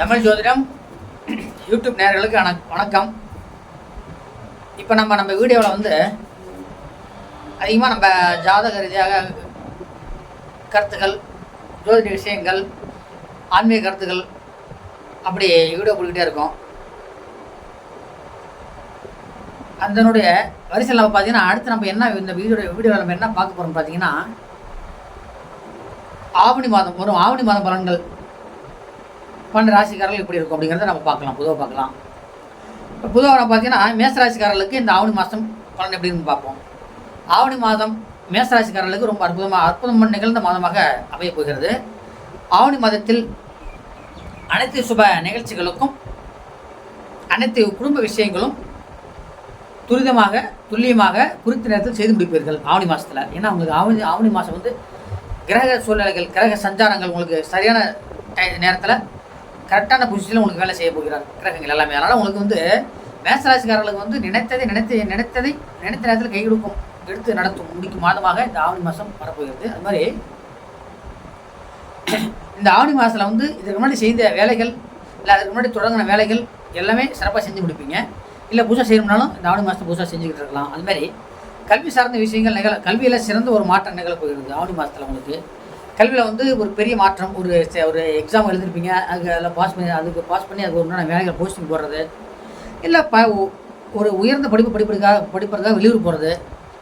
தமிழ் ஜோதிடம் யூடியூப் நேர்களுக்கு வணக்கம். இப்போ நம்ம நம்ம வீடியோவில் வந்து அதிகமாக நம்ம ஜாதக ரீதியாக கருத்துக்கள் ஜோதிட விஷயங்கள் ஆன்மீக கருத்துக்கள் அப்படி வீடியோ போட்டுக்கிட்டே இருக்கோம். அதனுடைய வரிசையில் நம்ம பார்த்தீங்கன்னா அடுத்து நம்ம என்ன இந்த வீடியோ வீடியோவில் நம்ம என்ன பார்க்க போகிறோம் பார்த்தீங்கன்னா ஆவணி மாதம் வரும். ஆவணி மாதம் பலன்கள் பன்னெண்டு ராசிக்காரர்கள் எப்படி இருக்கும் அப்படிங்கிறத நம்ம பார்க்கலாம். பொதுவாக பார்க்கலாம். இப்போ பொதுவாக நம்ம பார்த்தீங்கன்னா மேசராசிக்காரர்களுக்கு இந்த ஆவணி மாதம் பலன் எப்படின்னு பார்ப்போம். ஆவணி மாதம் மேசராசிக்காரர்களுக்கு ரொம்ப அற்புதமாக அற்புதம் நிகழ்ந்த மாதமாக அமைய போகிறது. ஆவணி மாதத்தில் அனைத்து சுப நிகழ்ச்சிகளுக்கும் அனைத்து குடும்ப விஷயங்களும் துரிதமாக துல்லியமாக குறித்த நேரத்தில் செய்து முடிப்பீர்கள் ஆவணி மாதத்தில் ஏன்னா உங்களுக்கு ஆவணி ஆவணி மாதம் வந்து கிரக சூழ்நிலைகள் கிரக சஞ்சாரங்கள் உங்களுக்கு சரியான டை நேரத்தில் கரெக்டான பொசிஷனில் உங்களுக்கு வேலை செய்ய போகிறார் கிரகங்கள் எல்லாமே. அதனால் உங்களுக்கு வந்து மேசராசிக்காரர்களுக்கு வந்து நினைத்ததை நினைத்த நினைத்ததை நினைத்த நேரத்தில் கை கொடுக்கும் எடுத்து நடத்தும் முடிக்கும் மாதமாக இந்த ஆவணி மாதம் வரப்போகிறது. அது மாதிரி இந்த ஆவணி மாதத்தில் வந்து இதுக்கு முன்னாடி செய்த வேலைகள் இல்லை அதுக்கு முன்னாடி தொடங்கின வேலைகள் எல்லாமே சிறப்பாக செஞ்சு முடிப்பீங்க. இல்லை புதுசாக செய்யணும்னாலும் இந்த ஆவணி மாதத்தை புதுசாக செஞ்சுக்கிட்டு இருக்கலாம். அது மாதிரி கல்வி சார்ந்த விஷயங்கள் நிகழ கல்வியில் சிறந்த ஒரு மாற்றம் நிகழப்போகிறது ஆவணி மாதத்தில் உங்களுக்கு. கல்வியில் வந்து ஒரு பெரிய மாற்றம். ஒரு ஒரு எக்ஸாம் எழுதிருப்பீங்க. அதுக்கு அதில் பாஸ் பண்ணி அதுக்கு பாஸ் பண்ணி அதுக்கு ஒரு வேலைகள் போஸ்டிங் போடுறது. இல்லை ப ஒரு உயர்ந்த படிப்பு படிப்பதற்காக படிப்பதற்காக வெளியூர் போகிறது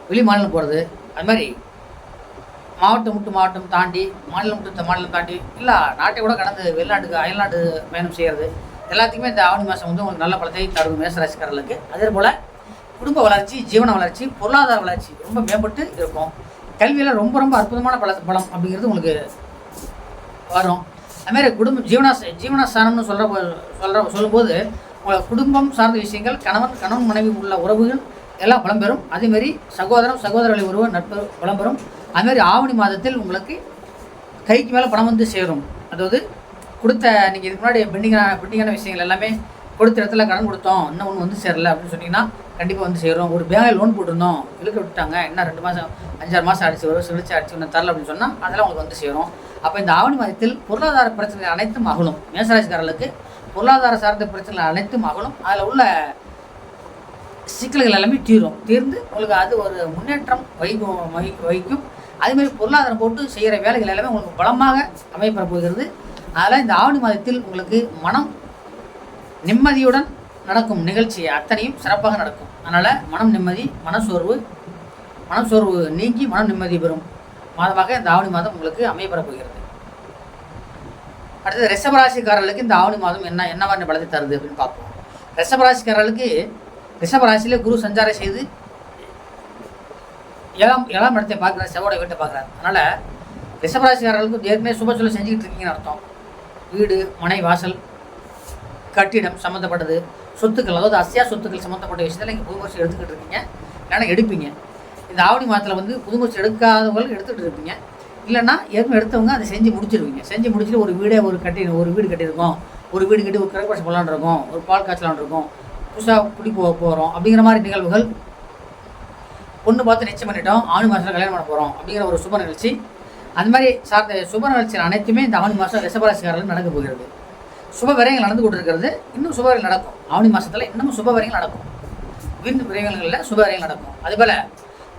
வெளி மாநிலம் போகிறது அது மாதிரி மாவட்டம் விட்டு மாவட்டம் தாண்டி மாநிலம் விட்டு மாநிலம் தாண்டி இல்லை நாட்டை கூட கடந்து வெளிநாட்டுக்கு அயல்நாட்டு பயணம் செய்கிறது எல்லாத்துக்குமே இந்த ஆவணி மாதம் வந்து உங்களுக்கு நல்ல பலத்தை தரும் மேசராசிக்காரர்களுக்கு. அதே போல் குடும்ப வளர்ச்சி ஜீவன வளர்ச்சி பொருளாதார வளர்ச்சி ரொம்ப மேம்பட்டு இருக்கும். கல்வியில் ரொம்ப ரொம்ப அற்புதமான பல பலம் அப்படிங்கிறது உங்களுக்கு வரும். அதுமாதிரி குடும்ப ஜீவனாச ஜீவனாசாரம்னு சொல்கிற சொல்கிற சொல்லும்போது உங்களை குடும்பம் சார்ந்த விஷயங்கள் கணவன் கணவன் மனைவி உள்ள உறவுகள் எல்லாம் பலம் பெறும். அதேமாரி சகோதரம் சகோதரர்களை உறவு நட்பு பலம் பெறும். அதுமாரி ஆவணி மாதத்தில் உங்களுக்கு கைக்கு மேலே பணம் வந்து சேரும். அதாவது கொடுத்த நீங்கள் இதுக்கு முன்னாடி பெண்டிங்கான பெண்டிங்கான விஷயங்கள் எல்லாமே கொடுத்த இடத்துல கடன் கொடுத்தோம் இன்னும் ஒன்று வந்து சேரலை அப்படின்னு சொன்னீங்கன்னா கண்டிப்பாக வந்து சேரும் ஒரு பேங்கில் லோன் போட்டிருந்தோம். இழுக்க விட்டாங்க என்ன ரெண்டு மாதம் அஞ்சாறு மாதம் அடிச்சு வரும் சிலிச்சு அடிச்சு ஒன்று தரல அப்படின்னு சொன்னால் அதெல்லாம் உங்களுக்கு வந்து சேரும். அப்போ இந்த ஆவணி மாதத்தில் பொருளாதார பிரச்சனைகள் அனைத்தும் அகலும். மேசராசிக்காரர்களுக்கு பொருளாதார சார்ந்த பிரச்சனைகள் அனைத்தும் அகலும். அதில் உள்ள சிக்கல்கள் எல்லாமே தீரும். தீர்ந்து உங்களுக்கு அது ஒரு முன்னேற்றம் வைக்கும் வகி- வைக்கும். அதேமாதிரி பொருளாதாரம் போட்டு செய்கிற வேலைகள் எல்லாமே உங்களுக்கு பலமாக அமையப்பெற போகிறது. அதனால் இந்த ஆவணி மாதத்தில் உங்களுக்கு மனம் நிம்மதியுடன் நடக்கும் நிகழ்ச்சி அத்தனையும் சிறப்பாக நடக்கும். அதனால் மனம் நிம்மதி மனசோர்வு மனசோர்வு நீங்கி மனம் நிம்மதி பெறும் மாதமாக இந்த ஆவணி மாதம் உங்களுக்கு அமையப்பெற போகிறது. அடுத்தது ரிஷபராசிக்காரர்களுக்கு இந்த ஆவணி மாதம் என்ன என்ன மாதிரி பலத்தை தருது அப்படின்னு பார்ப்போம். ரிஷபராசிக்காரர்களுக்கு ரிஷபராசியில் குரு சஞ்சாரம் செய்து ஏழாம் ஏழாம் இடத்தை பார்க்குறாரு செவோட வீட்டை பார்க்குறாரு. அதனால் ரிஷபராசிக்காரர்களுக்கு ஏற்கனவே சுப சொல்ல செஞ்சுக்கிட்டு இருக்கீங்கன்னு அர்த்தம். வீடு மனை வாசல் கட்டிடம் சம்மந்தப்பட்டது சொத்துக்கள் அதாவது அசியா சொத்துக்கள் சம்மந்தப்பட்ட விஷயத்தில் நீங்கள் புது முயற்சி எடுத்துக்கிட்டு இருக்கீங்க. இல்லைன்னா எடுப்பீங்க. இந்த ஆவணி மாதத்தில் வந்து புது முயற்சி எடுத்துகிட்டு இருப்பீங்க. இல்லைன்னா ஏற்கனவே எடுத்தவங்க அதை செஞ்சு முடிச்சிருவீங்க. செஞ்சு முடிச்சுட்டு ஒரு வீடே ஒரு கட்டி ஒரு வீடு கட்டியிருக்கோம். ஒரு வீடு கட்டி ஒரு கிரகவாசி போகலான் இருக்கோம். ஒரு பால் காய்ச்சலான் இருக்கோம். புதுசாக குடி போக போகிறோம் அப்படிங்கிற மாதிரி நிகழ்வுகள் பொண்ணு பார்த்து நிச்சயம் பண்ணிட்டோம். ஆவணி மாதத்தில் கல்யாணம் பண்ண போகிறோம் அப்படிங்கிற ஒரு சுப நிகழ்ச்சி. அந்த மாதிரி சார்ந்த சுப நிகழ்ச்சிகள் அனைத்துமே இந்த ஆவணி மாதம் ரிசபராசிக்காரர்கள் நடக்க போகிறது. சுப விரயங்கள் நடந்து கொண்டிருக்கிறது இன்னும் சுப விரயங்கள் நடக்கும். ஆவணி மாதத்தில் இன்னமும் சுப விரயங்கள் நடக்கும். வீண் விரயங்களில் சுப விரயங்கள் நடக்கும். அதுபோல்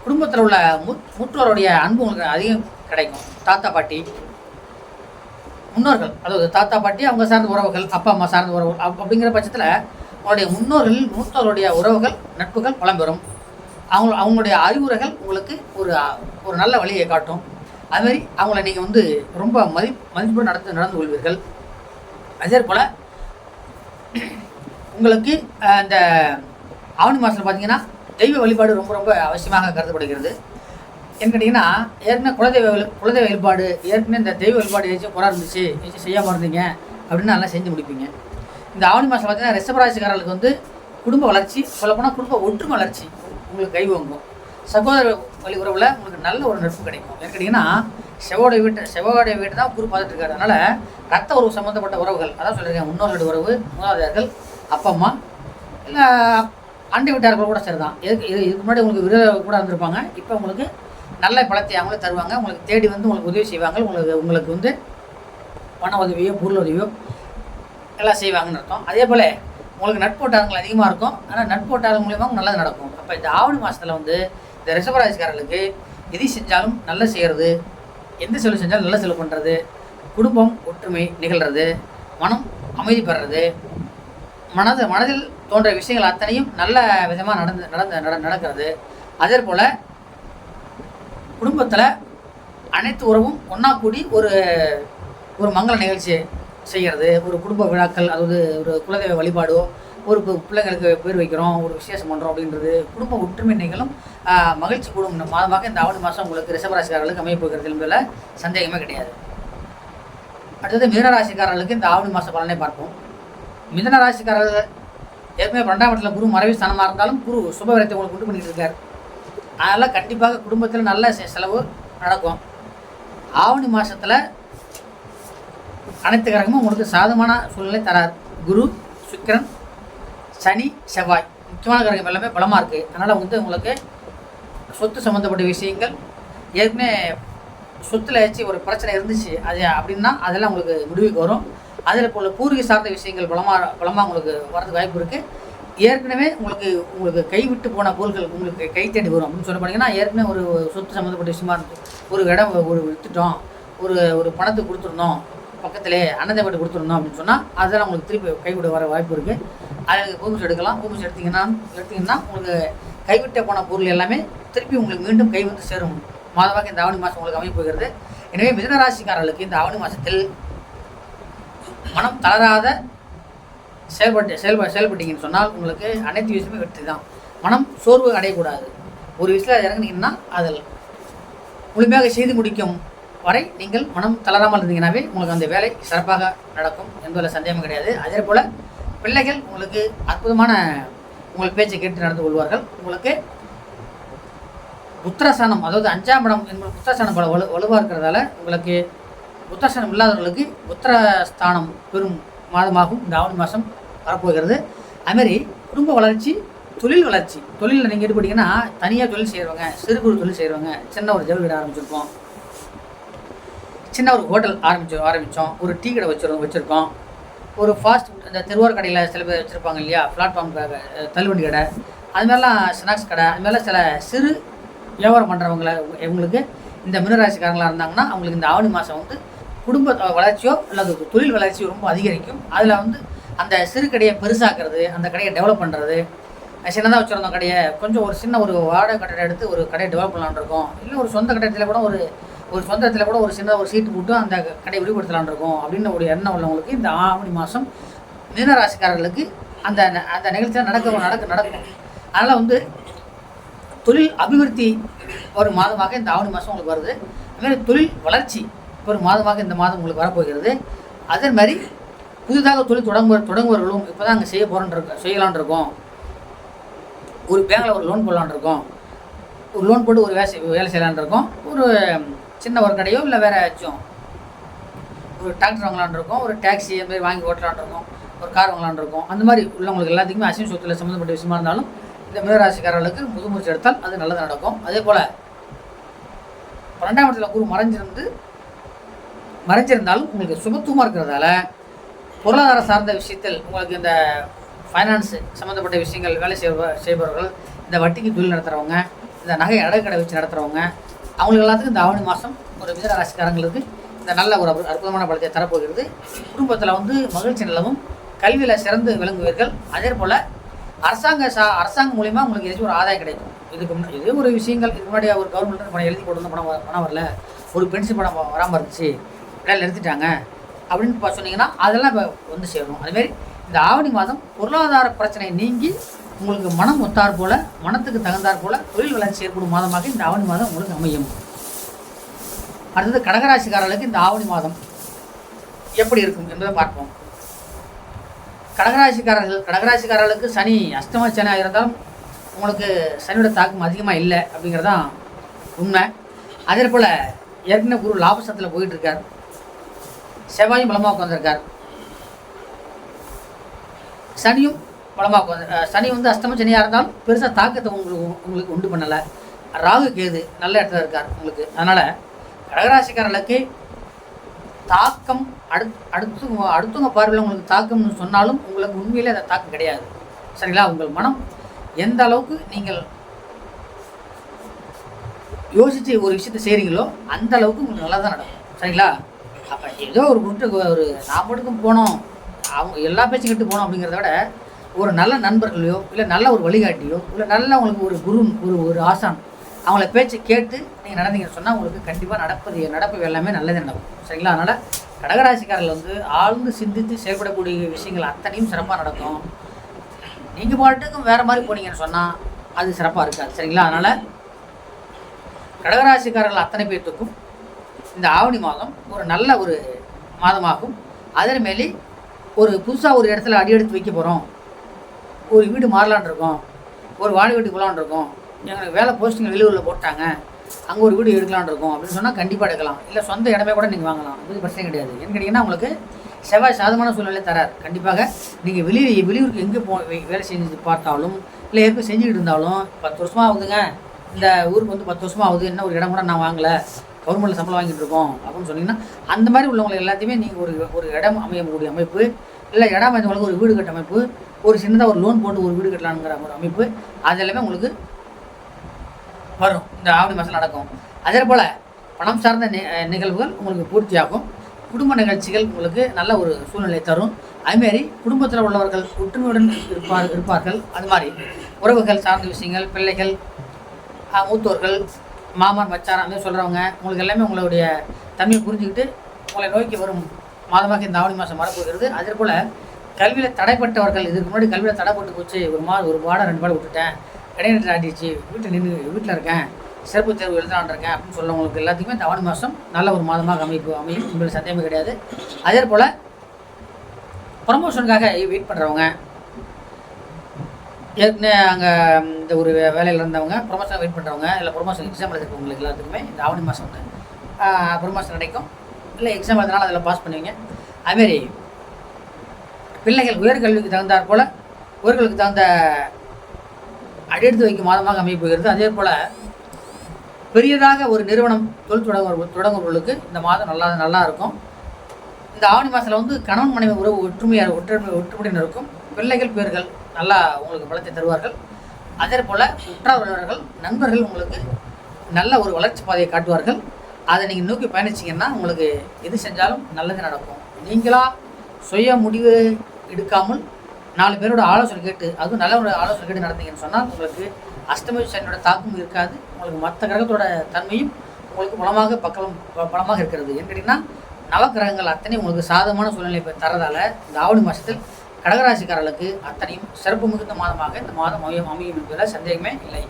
குடும்பத்தில் உள்ள மு முற்றோருடைய அன்பு உங்களுக்கு அதிகம் கிடைக்கும். தாத்தா பாட்டி முன்னோர்கள். அதாவது தாத்தா பாட்டி அவங்க சார்ந்த உறவுகள் அப்பா அம்மா சார்ந்த உறவுகள் அப்~ அப்படிங்கிற பட்சத்தில் உங்களுடைய முன்னோர்கள் மூத்தோருடைய உறவுகள் நட்புகள் புலம்பெறும் அவங்க அவங்களுடைய அறிவுரைகள் உங்களுக்கு ஒரு ஒரு நல்ல வழியை காட்டும். அதுமாதிரி அவங்கள நீங்கள் வந்து ரொம்ப மதி மதிப்பு நடந்து நடந்து கொள்வீர்கள். அதே போல். உங்களுக்கு அந்த இந்த ஆவணி மாதத்தில் பார்த்தீங்கன்னா தெய்வ வழிபாடு ரொம்ப ரொம்ப அவசியமாக கருதப்படுகிறது. ஏன்னு கேட்டிங்கன்னா ஏற்கனவே குலதெய்வ குலதெய்வ வழிபாடு ஏற்கனவே இந்த தெய்வ வழிபாடு ஏதாச்சும் குறை இருந்துச்சு ஏதாச்சும் செய்யாமல் இருந்தீங்க அப்படின்னு நல்லா செஞ்சு முடிப்பீங்க. இந்த ஆவணி மாதம் பார்த்தீங்கன்னா ரிஷபராசிக்காரர்களுக்கு வந்து குடும்ப வளர்ச்சி சொல்லப்போனால் குடும்ப ஒற்றுமை வளர்ச்சி உங்களுக்கு கை வாங்கும் சகோதர வழி உறவில் உங்களுக்கு நல்ல ஒரு நட்பு கிடைக்கும். ஏன்னு கேட்டிங்கன்னா செவ்வாடைய வீட்டு செவ்வாடைய வீட்டு தான் குரு பார்த்துட்டு இருக்காரு. அதனால் ரத்த உறவு சம்மந்தப்பட்ட உறவுகள் அதான் சொல்லியிருக்கேன் முன்னோர்களுடைய உறவு மூதாதையர்கள் அப்பா அம்மா இல்லை அண்டை வீட்டார்கள் கூட சரிதான். இதுக்கு இது இதுக்கு முன்னாடி உங்களுக்கு விரோத கூட இருந்திருப்பாங்க. இப்போ உங்களுக்கு நல்ல பலத்தை அவங்களே தருவாங்க. உங்களுக்கு தேடி வந்து உங்களுக்கு உதவி செய்வாங்க. உங்களுக்கு உங்களுக்கு வந்து பண உதவியோ பொருள் உதவியோ எல்லாம் செய்வாங்கன்னு அர்த்தம். அதே போல் உங்களுக்கு நட்போட்டாரங்கள் அதிகமாக இருக்கும். ஆனால் நட்போட்டாரங்கள் மூலியமாக நல்லது நடக்கும். அப்போ இந்த ஆவணி மாதத்தில் வந்து இந்த ரிஷபராசிக்காரர்களுக்கு எது செஞ்சாலும் நல்ல செய்கிறது எந்த செலவு செஞ்சாலும் நல்ல செலவு பண்ணுறது குடும்பம் ஒற்றுமை நிகழ்கிறது மனம் அமைதி பெறுறது மனது மனதில் தோன்ற விஷயங்கள் அத்தனையும் நல்ல விதமாக நடந்து நடந்து நட நடக்கிறது. அதே போல் குடும்பத்தில் அனைத்து உறவும் ஒன்றா கூடி ஒரு ஒரு மங்கள நிகழ்ச்சி செய்கிறது ஒரு குடும்ப விழாக்கள் அதாவது ஒரு குலதெய்வ வழிபாடோ ஒரு பிள்ளைங்களுக்கு பேர் வைக்கிறோம் ஒரு விசேஷம் பண்ணுறோம் அப்படின்றது குடும்ப ஒற்றுமை நிகழும் மகிழ்ச்சி கூடும். மாதமாக இந்த ஆவணி மாதம் உங்களுக்கு ரிஷபராசிக்காரர்களுக்கு அமைய போகிறது என்பதில் சந்தேகமே கிடையாது. அடுத்தது மிதன ராசிக்காரர்களுக்கு இந்த ஆவணி மாத பலனை பார்ப்போம். மிதன ராசிக்காரர்கள் ஏற்கனவே பன்னெண்டாம் இடத்துல குரு மறைவு ஸ்தானமாக இருந்தாலும் குரு சுபவரத்தை உங்களுக்கு உண்டு பண்ணிட்டு இருக்கார். அதனால் கண்டிப்பாக குடும்பத்தில் நல்ல செ- செலவு நடக்கும். ஆவணி மாதத்தில் அனைத்து கிரகமும் உங்களுக்கு சாதமான சூழ்நிலை தரார். குரு சுக்கிரன் சனி செவ்வாய். முக்கியமான கிரகம் எல்லாமே பலமாக இருக்குது அதனால் வந்து உங்களுக்கு சொத்து சம்மந்தப்பட்ட விஷயங்கள் ஏற்கனவே சொத்தில் ஏதாச்சும் ஒரு பிரச்சனை இருந்துச்சு அது அப்படின்னா அதெல்லாம் உங்களுக்கு முடிவுக்கு வரும். அதில் போல் பூர்வீக சார்ந்த விஷயங்கள் பலமாக பலமாக உங்களுக்கு வரதுக்கு வாய்ப்பு இருக்குது ஏற்கனவே உங்களுக்கு உங்களுக்கு கைவிட்டு போன பொருட்கள் உங்களுக்கு கை தேடி வரும் அப்படின்னு சொல்ல போனீங்கன்னா ஏற்கனவே ஒரு சொத்து சம்மந்தப்பட்ட விஷயமா இருந்து ஒரு இடம் ஒரு விற்றுட்டோம் ஒரு ஒரு பணத்தை கொடுத்துருந்தோம் பக்கத்திலே அன்னதப்பட்டு கொடுத்துருந்தோம் அப்படின்னு சொன்னால் அதெல்லாம் உங்களுக்கு திருப்பி கைவிட வர வாய்ப்பு இருக்குது அதுக்கு பூமிச்சு எடுக்கலாம். பூமிச்சு எடுத்தீங்கன்னா எடுத்தீங்கன்னா உங்களுக்கு கைவிட்ட போன பொருள் எல்லாமே திருப்பி உங்களுக்கு மீண்டும் கை வந்து சேரும். மாதமாக இந்த ஆவணி மாதம் உங்களுக்கு அமைய போகிறது. எனவே மிதனராசிக்காரர்களுக்கு இந்த ஆவணி மாதத்தில் மனம் தளராத செயல்பட்டு செயல்ப செயல்பட்டீங்கன்னு சொன்னால் உங்களுக்கு அனைத்து விஷயமே வெற்றி தான். மனம் சோர்வு அடையக்கூடாது. ஒரு விஷயத்தில் இறங்குனீங்கன்னா அதில் முழுமையாக செய்து முடிக்கும் வரை நீங்கள் மனம் தளராமல் இருந்தீங்கன்னாவே உங்களுக்கு அந்த வேலை சிறப்பாக நடக்கும். என்பதில் சந்தேகம் கிடையாது. அதே போல் பிள்ளைகள் உங்களுக்கு அற்புதமான உங்கள் பேச்சை கேட்டு நடந்து கொள்வார்கள். உங்களுக்கு புத்திரஸ்தானம் அதாவது அஞ்சாம் இடம் என்பது புத்திரஸ்தானம் பல வலு வலுவாக இருக்கிறதால உங்களுக்கு புத்திரஸ்தானம் இல்லாதவர்களுக்கு புத்திரஸ்தானம் பெறும் மாதமாகவும் இந்த ஆவணி மாதம் வரப்போகிறது. அதுமாரி குடும்ப வளர்ச்சி தொழில் வளர்ச்சி. தொழிலில் நீங்கள் ஈடுபட்டீங்கன்னா தனியாக தொழில் செய்கிறவங்க சிறு குறு தொழில் செய்கிறவங்க சின்ன ஒரு ஜவுளி ஆரம்பிச்சிருக்கோம் சின்ன ஒரு ஹோட்டல் ஆரம்பிச்சோம். ஆரம்பித்தோம் ஒரு டீ கடை வச்சிருக்கோம் வச்சுருக்கோம். ஒரு ஃபாஸ்ட் ஃபுட் இந்த திருவார் கடையில் சில பேர் வச்சுருப்பாங்க இல்லையா? பிளாட்ஃபார்ம் தள்ளுவண்டி கடை. அது மாதிரிலாம் ஸ்நாக்ஸ் கடை. அது மாதிரிலாம் சில சிறு வியாபாரம் பண்ணுறவங்கள இவங்களுக்கு இந்த மினராசிக்காரங்களாக இருந்தாங்கன்னா அவங்களுக்கு இந்த ஆவணி மாதம் வந்து குடும்ப வளர்ச்சியோ அல்லது தொழில் வளர்ச்சியோ ரொம்ப அதிகரிக்கும். அதில் வந்து அந்த சிறு கடையை பெருசாக்குறது அந்த கடையை டெவலப் பண்ணுறது சின்னதாக வச்சுருந்தோம் கடையை கொஞ்சம் ஒரு சின்ன ஒரு வாடகை கட்டடம் எடுத்து ஒரு கடையை டெவலப் பண்ணலான்னு இருக்கோம். இல்லை ஒரு சொந்த கட்டடத்தில் கூட ஒரு ஒரு சொந்தத்தில் கூட ஒரு சின்ன ஒரு சீட்டு போட்டு அந்த கடையை விரிவுபடுத்தலான் இருக்கோம் அப்படின்னு ஒரு எண்ணம் உள்ளவங்களுக்கு இந்த ஆவணி மாதம் மீனராசிக்காரர்களுக்கு அந்த அந்த நிகழ்ச்சியில் நடக்க நடக்க நடக்கும். அதனால் வந்து தொழில் அபிவிருத்தி ஒரு மாதமாக இந்த ஆவணி மாதம் உங்களுக்கு வருது. அதுமாதிரி தொழில் வளர்ச்சி ஒரு மாதமாக இந்த மாதம் உங்களுக்கு வரப்போகிறது. அதே மாதிரி புதிதாக தொழில் தொடங்குவ தொடங்குவவர்களும் இப்போ தான் அங்கே செய்ய போகிறோன்னு இருக்கோம் செய்யலான்னு இருக்கோம். ஒரு பேங்கில் ஒரு லோன் போடலான்னு இருக்கோம். ஒரு லோன் போட்டு ஒரு வேலை செய்- வேலை செய்யலான்னு இருக்கோம். ஒரு சின்ன ஒரு கடையோ இல்லை வேறு ஏதாச்சும்? ஒரு டிராக்டர் வாங்கலான்னு இருக்கோம் ஒரு டாக்ஸி அந்த மாதிரி வாங்கி ஓட்டலான்னு இருக்கோம் ஒரு கார் வாங்கலான்னு இருக்கோம் அந்த மாதிரி உள்ளவங்களுக்கு எல்லாத்துக்குமே அசிம் சொத்தில் சம்மந்தப்பட்ட விஷயமா இருந்தாலும் இந்த மிதராசிக்காரர்களுக்கு முதுமூச்சு எடுத்தால் அது நல்லது நடக்கும். அதே போல் பன்னெண்டாம் இடத்துல குரு மறைஞ்சிருந்து மறைஞ்சிருந்தாலும் உங்களுக்கு சுபத்துவமாக இருக்கிறதால பொருளாதார சார்ந்த விஷயத்தில் உங்களுக்கு இந்த ஃபைனான்ஸ் சம்மந்தப்பட்ட விஷயங்கள் வேலை செய்வ செய்பவர்கள் இந்த வட்டிக்கு தொழில் நடத்துகிறவங்க இந்த நகை அடகு கடை வச்சு நடத்துகிறவங்க அவங்களுக்கு எல்லாத்துக்கும் இந்த ஆவணி மாதம் ஒரு மிதன ராசிக்காரங்களுக்கு இந்த நல்ல ஒரு அற்புதமான பலத்தை தரப்போகிறது. குடும்பத்தில் வந்து மகிழ்ச்சி நிலவும். கல்வியில் சிறந்து விளங்குவீர்கள். அதே போல் அரசாங்க சா அரசாங்கம் மூலிமா உங்களுக்கு ஏதாச்சும் ஒரு ஆதாயம் கிடைக்கும். இதுக்கு முன்னாடி இதே ஒரு விஷயங்கள். இதுக்கு முன்னாடி ஒரு கவர்மெண்ட் பணம் எழுதி போட்டு பணம் பணம் வரல. ஒரு பென்ஷன் பணம் வராமல் இருந்துச்சு. வேலை நிறுத்திட்டாங்க. அப்படின்னு சொன்னீங்கன்னா அதெல்லாம் இப்போ வந்து சேரும் அதுமாரி இந்த ஆவணி மாதம் பொருளாதார பிரச்சனை நீங்கி உங்களுக்கு மனம் ஒத்தார் போல மனத்துக்கு தகுந்தார் போல தொழில் வளர்ச்சி ஏற்படும் மாதமாக இந்த ஆவணி மாதம் உங்களுக்கு அமையும். அடுத்தது கடகராசிக்காரர்களுக்கு இந்த ஆவணி மாதம் எப்படி இருக்கும் என்பதை பார்ப்போம். கடகராசிக்காரர்கள் கடகராசிக்காரர்களுக்கு சனி அஷ்டம சனியாக இருந்தாலும் உங்களுக்கு சனியோட தாக்கம் அதிகமாக இல்லை அப்படிங்கிறதான் உண்மை. அதே போல் ஏற்கனவே குரு லாபசத்தில் போயிட்டுருக்கார். செவ்வாயும் பலமாக உட்காந்துருக்கார் சனியும் பலமாக சனி வந்து அஷ்டம சனியாக இருந்தாலும் பெருசாக தாக்கத்தை உங்களுக்கு உங்களுக்கு உண்டு பண்ணலை. ராகு கேது நல்ல இடத்துல இருக்கார் உங்களுக்கு. அதனால் கடகராசிக்காரர்களுக்கு தாக்கம் அடுத் அடுத்து அடுத்தவங்க பார்வையில் உங்களுக்கு தாக்கம்னு சொன்னாலும் உங்களுக்கு உண்மையிலே அந்த தாக்கம் கிடையாது. சரிங்களா? உங்கள் மனம் எந்த அளவுக்கு நீங்கள் யோசித்து ஒரு விஷயத்தை செய்கிறீங்களோ அந்த அளவுக்கு உங்களுக்கு நல்லா தான் நடக்கும். சரிங்களா? அப்போ ஏதோ ஒரு குட்டு ஒரு நான் மட்டுக்கும் போனோம். அவங்க எல்லா பேச்சும் கேட்டு போனோம் அப்படிங்கிறத விட ஒரு நல்ல நண்பர்களையோ இல்லை நல்ல ஒரு வழிகாட்டியோ இல்லை நல்ல உங்களுக்கு ஒரு குரு ஒரு ஒரு ஆசான் அவங்கள பேச்சு கேட்டு நீங்கள் நடந்தீங்கன்னு சொன்னால் உங்களுக்கு கண்டிப்பாக நடப்பது நடப்பு எல்லாமே நல்லது நடக்கும். சரிங்களா? அதனால் கடகராசிக்காரர்கள் வந்து ஆழ்ந்து சிந்தித்து செயல்படக்கூடிய விஷயங்கள் அத்தனையும் சிறப்பாக நடக்கும். நீங்கள் பாட்டுக்கும் வேறு மாதிரி போனீங்கன்னு சொன்னால் அது சிறப்பாக இருக்காது. சரிங்களா? அதனால் கடகராசிக்காரர்கள் அத்தனை பேர்த்துக்கும் இந்த ஆவணி மாதம் ஒரு நல்ல ஒரு மாதமாகும். அதன் மேலே ஒரு புதுசாக ஒரு இடத்துல அடி எடுத்து வைக்க போகிறோம் ஒரு வீடு மாறலான் இருக்கோம். ஒரு வாழை வீட்டுக்கு போகலான் இருக்கோம். எங்களுக்கு வேலை போஸ்டிங் வெளியூரில் போட்டாங்க. அங்கே ஒரு வீடு எடுக்கலான் இருக்கோம். அப்படின்னு சொன்னால் கண்டிப்பாக எடுக்கலாம். இல்லை சொந்த இடமே கூட நீங்கள் வாங்கலாம். அது பிரச்சனை கிடையாது. ஏன்னு கேட்டிங்கன்னா உங்களுக்கு செவ்வாய் சாதமான சூழ்நிலை தரார். கண்டிப்பாக நீங்கள் வெளியே வெளியூருக்கு எங்கே போ வேலை செஞ்சு பார்த்தாலும் இல்லை ஏற்கனவே செஞ்சுக்கிட்டு இருந்தாலும் பத்து வருஷமாக ஆகுதுங்க. இந்த ஊருக்கு வந்து பத்து வருஷமாக ஆகுது. என்ன ஒரு இடம் கூட நான் வாங்கலை. கவர்மெண்ட்டில் சம்பளம் வாங்கிட்டு இருக்கோம். அப்படின்னு சொன்னீங்கன்னா அந்த மாதிரி உள்ளவங்களை எல்லாத்தையுமே நீங்கள் ஒரு ஒரு இடம் அமையக்கூடிய அமைப்பு இல்லை இடம் அமைந்தவங்களுக்கு ஒரு வீடு கட்ட அமைப்பு ஒரு சின்னதாக ஒரு லோன் போட்டு ஒரு வீடு கட்டலாங்கிற ஒரு அமைப்பு அது எல்லாமே உங்களுக்கு வரும். இந்த ஆவணி மாதம் நடக்கும். அதே போல் பணம் சார்ந்த நிகழ்வுகள் உங்களுக்கு பூர்த்தியாகும். குடும்ப நிகழ்ச்சிகள் உங்களுக்கு நல்ல ஒரு சூழ்நிலை தரும். அதுமாரி குடும்பத்தில் உள்ளவர்கள் ஒற்றுமையுடன் இருப்பார் இருப்பார்கள். அது மாதிரி உறவுகள் சார்ந்த விஷயங்கள் பிள்ளைகள் மூத்தோர்கள் மாமன் மச்சான் அந்த சொல்கிறவங்க உங்களுக்கு எல்லாமே உங்களுடைய தன்மையை புரிஞ்சுக்கிட்டு உங்களை நோக்கி வரும் மாதமாக இந்த ஆவணி மாதம் வரப்போகிறது. அதே போல் கல்வியில் தடைப்பட்டவர்கள் இதுக்கு முன்னாடி கல்வியில் தடைப்பட்டு போச்சு ஒரு மாதம் ஒரு பாடம் ரெண்டு பாடம் விட்டுட்டேன். இடைநிலை ஆடிடுச்சு வீட்டில் நின்று வீட்டில் இருக்கேன். சிறப்பு தேர்வு எழுதலான் இருக்கேன் அப்படின்னு சொல்லவங்களுக்கு எல்லாத்துக்குமே இந்த ஆவணி மாதம் நல்ல ஒரு மாதமாக அமைப்பு அமையும். உங்களுக்கு சந்தேகமே கிடையாது. அதே போல் ப்ரமோஷனுக்காக வெயிட் பண்ணுறவங்க ஏற்கனவே அங்கே இந்த ஒரு வேலையில் இருந்தவங்க ப்ரொமோஷன் வெயிட் பண்ணுறவங்க இல்லை ப்ரொமோஷன் எக்ஸாம் எழுதுறவங்களுக்கு எல்லாத்துக்குமே இந்த ஆவணி மாதம் வந்து ப்ரொமோஷன் கிடைக்கும். இல்லை எக்ஸாம் எழுதினாலும் அதில் பாஸ் பண்ணுவீங்க. அதுமாரி பிள்ளைகள் உயர்கல்விக்கு தகுந்தாற் போல் உயர்களுக்கு தகுந்த அடியெடுத்து வைக்கும் மாதமாக அமைய போகிறது. அதே போல் பெரியதாக ஒரு நிறுவனம் தொழில் தொடங்க தொடங்குபவர்களுக்கு இந்த மாதம் நல்லா நல்லா இருக்கும். இந்த ஆவணி மாதத்தில் வந்து கணவன் மனைவி உறவு ஒற்றுமையாக ஒற்றுமை ஒற்றுமையுடன் இருக்கும். பிள்ளைகள் பேர்கள் நல்லா உங்களுக்கு பலத்தை தருவார்கள். அதே போல் உற்றார் உறவினர்கள் நண்பர்கள் உங்களுக்கு நல்ல ஒரு வளர்ச்சி பாதையை காட்டுவார்கள். அதை நீங்கள் நோக்கி பயணிச்சிங்கன்னா உங்களுக்கு எது செஞ்சாலும் நல்லது நடக்கும். நீங்களாக சுய முடிவு எடுக்காமல் நாலு பேரோட ஆலோசனை கேட்டு அதுவும் நல்ல ஒரு ஆலோசனை கேட்டு நடந்தீங்கன்னு சொன்னால் உங்களுக்கு அஷ்டமி சனியோட தாக்கம் இருக்காது. உங்களுக்கு மற்ற கிரகத்தோட தன்மையும் உங்களுக்கு பலமாக பக்கம் ப- பலமாக இருக்கிறது. ஏன்னு கேட்டிங்கன்னா நவக்கிரகங்கள் அத்தனை உங்களுக்கு சாதகமான சூழ்நிலை இப்போ தரதால இந்த ஆவணி மாதத்தில் கடகராசிக்காரர்களுக்கு அத்தனையும் சிறப்பு மிகுந்த மாதமாக இந்த மாதம் அமையும் அமையும் என்பதில் சந்தேகமே இல்லை.